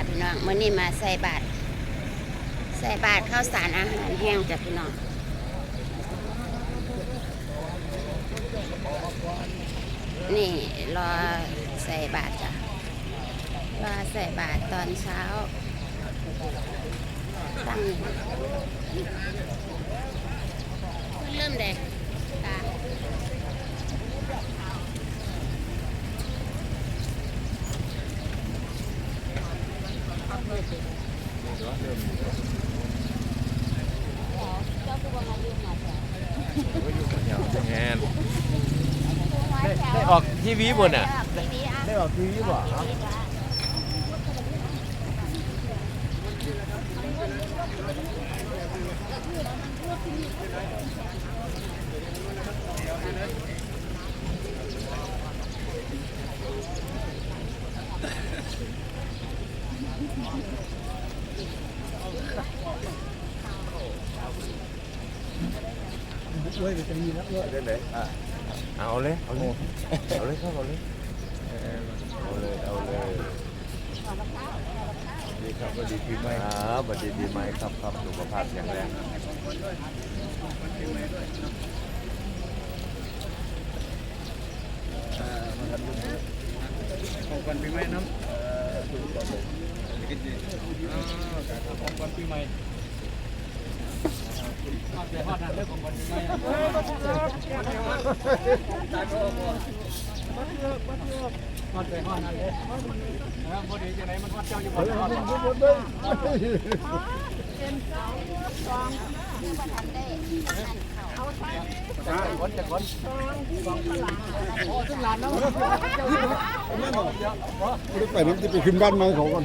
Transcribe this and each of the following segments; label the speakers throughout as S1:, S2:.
S1: ทพี่น้องมื้อนี้มาใส่บาทใส่บาทข้าวสารอาหารแห้งจ้ะพี่น้องนี่รอใส่บาทจ้ะรอใส่บาทตอนเช้าตั้งเริ่มแดง
S2: ได้ออกทีวีบนอะ
S3: ได้ออกทีวีบ่
S2: ได้ไหนอะ เอาเลย เอาเลย เอาเลยครับเอาเลย เอาเลย เอาเลยดีครับบัดดีปีใหม่ครับบัดดีปีใหม่ครับครับสุขภาพแข็งแรง
S3: ของกันปีใหม่น้ำของกันปีใหม่ ไหนมันฮอดเจ้าอยู่บ่ฮอดคนจะคนโอ้ทุกหลานเนาะ
S4: ไปน้ำจะไปขึ้นบ้านไม้เขาก่อน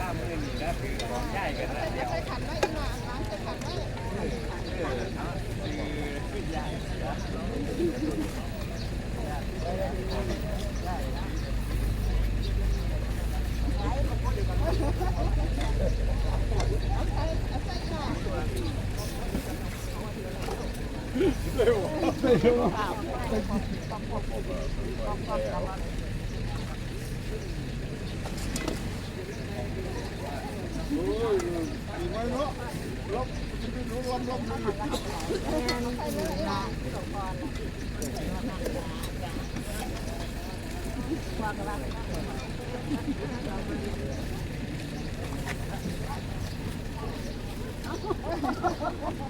S3: ข้ามมือนี่นะคือของใหญ่กันนะเดี๋ยว
S4: โอ้โอ้สวัสดีปีใหม่เอาตั้งใจมามันได้ทันอยู่โดนตัวนั้นยังเชื่อชื่ออยู่
S3: สวั Ha ha ha ha!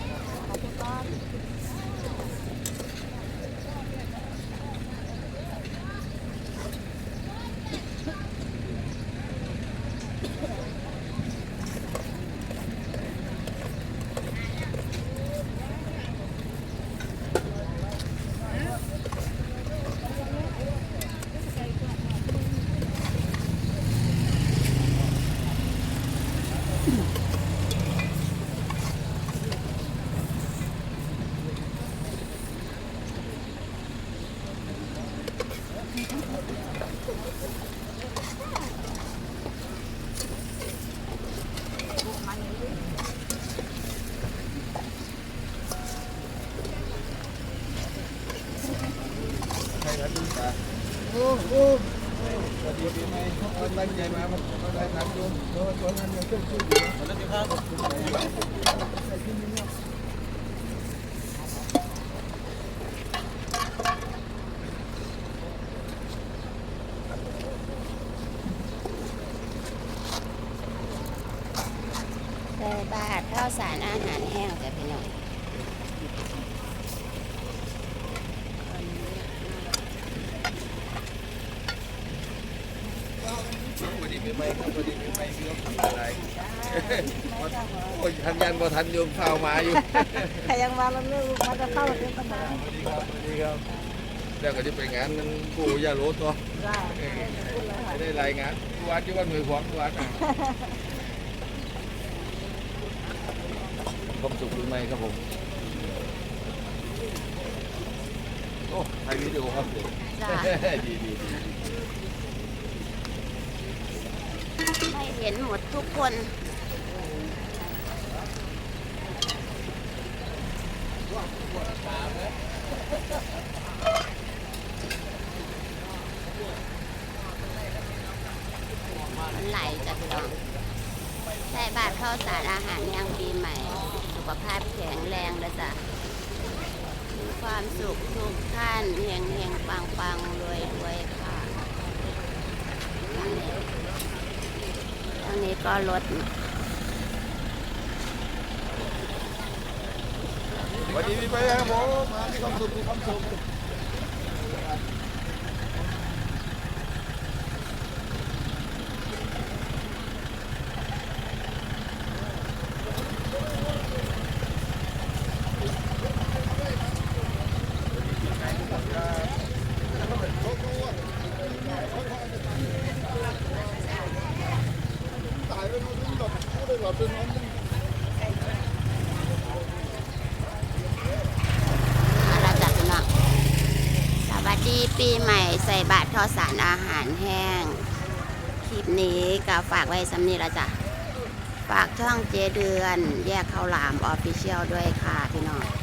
S3: สดีครับ
S1: ใส่บาทข้าวสารอาหารแห้งจ้ะพี่น้อง
S3: ปีใหมครับสวัสดีปีใหมพี่น้องอะไรโอ้ยทันยันบ่ทันโยมเข้ามาอยู่
S5: ใครยังมาแล้วเรื่องมันจะเข้าเรื่องขนม
S3: สวัสดีครับสวัสดีครับแล้วก็จะไปงานนั้นกูอย่าโลดตัว
S5: ได้
S3: ไม่ได้รายงานกวันที่วันมือขวางทุกวันความสุขปีใหม่ครับผมโอ้ถ่ายวิดีโอครับเด็กดีดีดี
S1: ให้เห็ นหมดทุกคนไหลจ้ะพี่น้องใส่บาตรข้าวสารอาหารยังปีใหม่ สุขภาพแข็งแรงนะจ๊ะมีความสุขทุกท่านเฮงเฮงปังปังรวยรวยค่ะ ทางนี้ก็รถ
S3: วัสดีปีใหม่ครับผมมามีความสุขมีความสุข
S4: ตายไปหมดเลย หลบไม่ได้หลบจนาะ
S1: สวัสดีปีใหม่ใส่บาตรทอดสารอาหารแห้ง คลิปนี้ก็ฝากไว้สำนีละจ้ะ ฝากช่องเจเดือน แยกข้าวหลามออฟฟิเชียลด้วยค่ะพี่น้อง